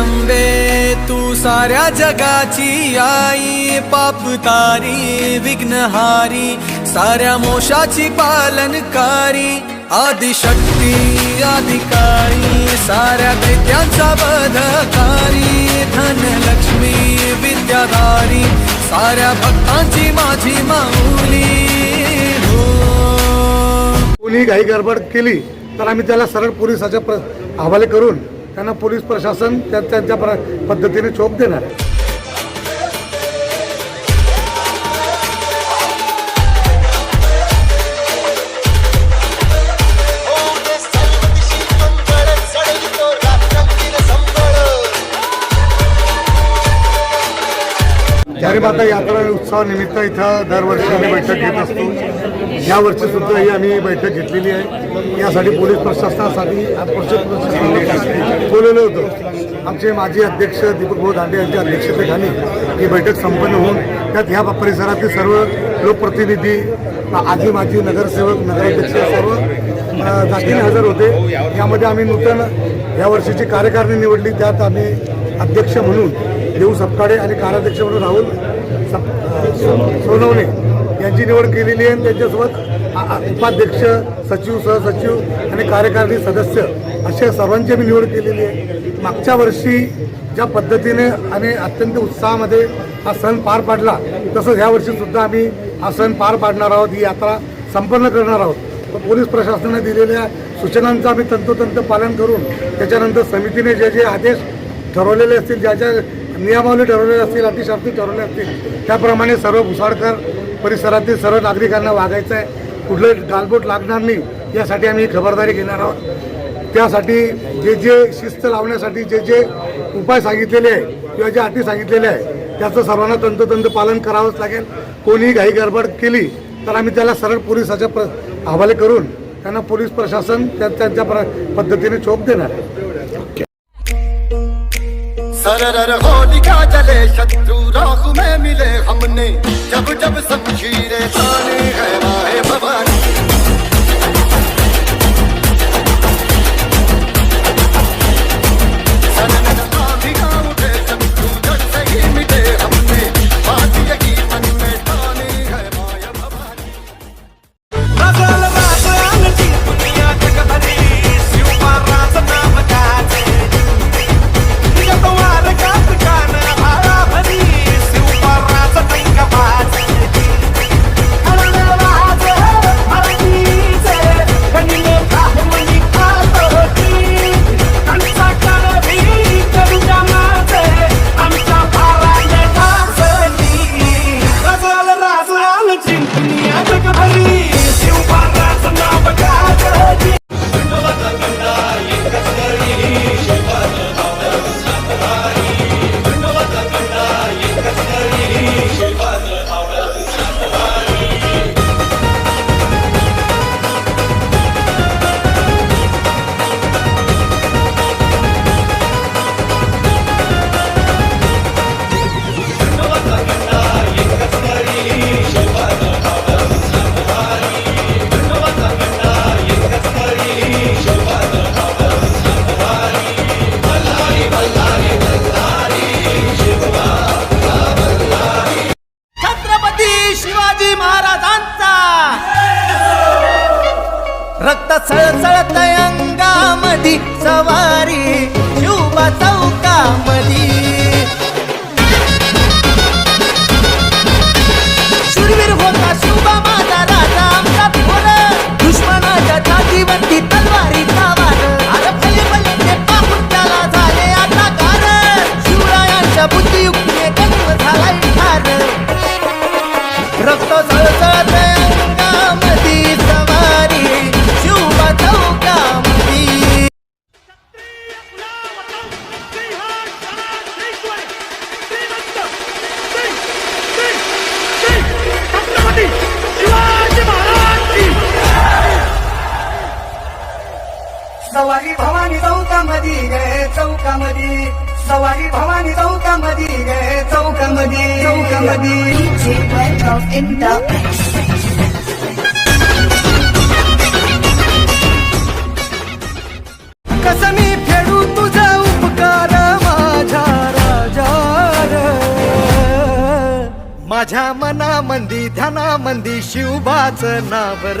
जगदंबे तू साऱ्या जगाची आई पापतारी विघ्नहारी साऱ्या मोशाची पालनकारी आदिशक्ती अधिकारी साऱ्या विद्यांचा बधकारी धनलक्ष्मी विद्याधारी साऱ्या भक्तांची माझी माऊली. हो. कोणी काही गडबड केली तर आम्ही त्याला सरळ पोलिसाच्या प्र हवाले करून त्यांना पोलीस प्रशासन त्या त्यांच्या प्र पद्धतीने चोप देणार आहे. ओढे माता यात्रा उत्सवानिमित्त इथं दरवर्षी आम्ही बैठक घेत असतो. यावर्षी सुद्धा ही आम्ही बैठक घेतलेली आहे. यासाठी पोलीस प्रशासनासाठी बोलवलं होतं. आमचे माजी अध्यक्ष दीपक भाऊ दांडे यांच्या अध्यक्षतेखाली ही बैठक संपन्न होऊन त्यात ह्या परिसरातील सर्व लोकप्रतिनिधी आजी माजी नगरसेवक नगराध्यक्ष सर्व जातीने हजर होते. यामध्ये आम्ही नूतन या वर्षीची कार्यकारिणी निवडली. त्यात आम्ही अध्यक्ष म्हणून देऊ सपकाडे आणि कार्याध्यक्ष म्हणून राहुल सोनवणे यांची निवड केलेली आहे आणि त्यांच्यासोबत उपाध्यक्ष सचिव सहसचिव आणि कार्यकारिणी सदस्य अशा सर्वांची मी निवड केलेली आहे. मागच्या वर्षी ज्या पद्धतीने आम्ही अत्यंत उत्साहामध्ये हा सण पार पाडला तसंच ह्या वर्षीसुद्धा आम्ही हा सण पार पाडणार आहोत ही यात्रा संपन्न करणार आहोत. तर पोलीस प्रशासनाने दिलेल्या सूचनांचं आम्ही तंतोतंत पालन करून त्याच्यानंतर समितीने जे जे आदेश ठरवलेले असतील ज्या ज्या नियमावली ठरवलेल्या असतील अटीशर्ती ठरवल्या असतील त्याप्रमाणे सर्व भुसाडकर परिसरातील सर्व नागरिकांना वागायचं आहे. कुठलं गालबोट लागणार नाही यासाठी आम्ही खबरदारी घेणार आहोत. त्यासाठी जे जे शिस्त लावण्यासाठी जे जे उपाय सांगितलेले आहे किंवा ज्या अटी सांगितलेल्या आहे त्याचं सर्वांना तंतोतंत पालन करावंच लागेल. कोणीही घाई गडबड केली तर आम्ही त्याला सरळ पोलिसाच्या प्र हवाले करून त्यांना पोलीस प्रशासन त्या त्यांच्या प्र पद्धतीने चोप देणार. आहे सरर होलिका जले शत्रु राहु में मिले हमने। जब जब शमशीरें ताने है भवानी। सवारी भवानी चौकामधी गे चौकामध्ये सवारी भवानी चौकामधी गे चौकामध्ये चौकामध्ये कसं मी फेडू तुझा उपकार माझ्या राजा माझ्या मनामंदी ध्यानामंदी शिवबाच नावर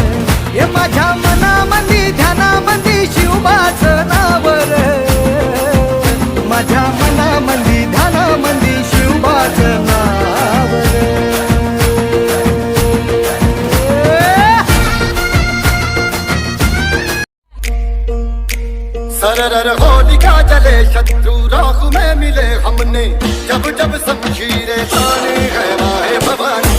सरर होलिका जले? शत्रु राहु में मिले हमने। जब जब शमशीरें ताने है भवानी।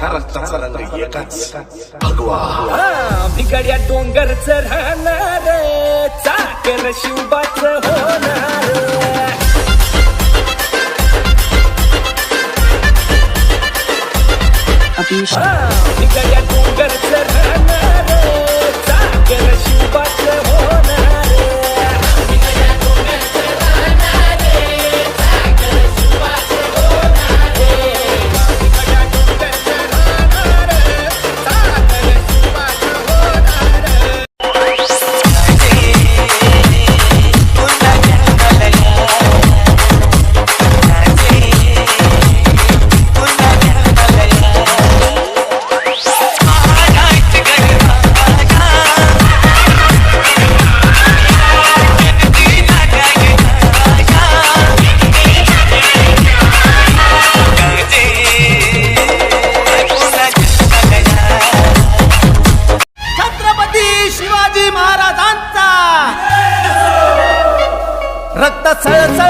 शिलेदार आमच्या रक्ताचा एकाच भगवा बिगड्या डोंगरच राहणार चाकर शिवबाच होणार बिगड्या डोंगरच राहणार चाकर शिवबाच होणार 来了！来。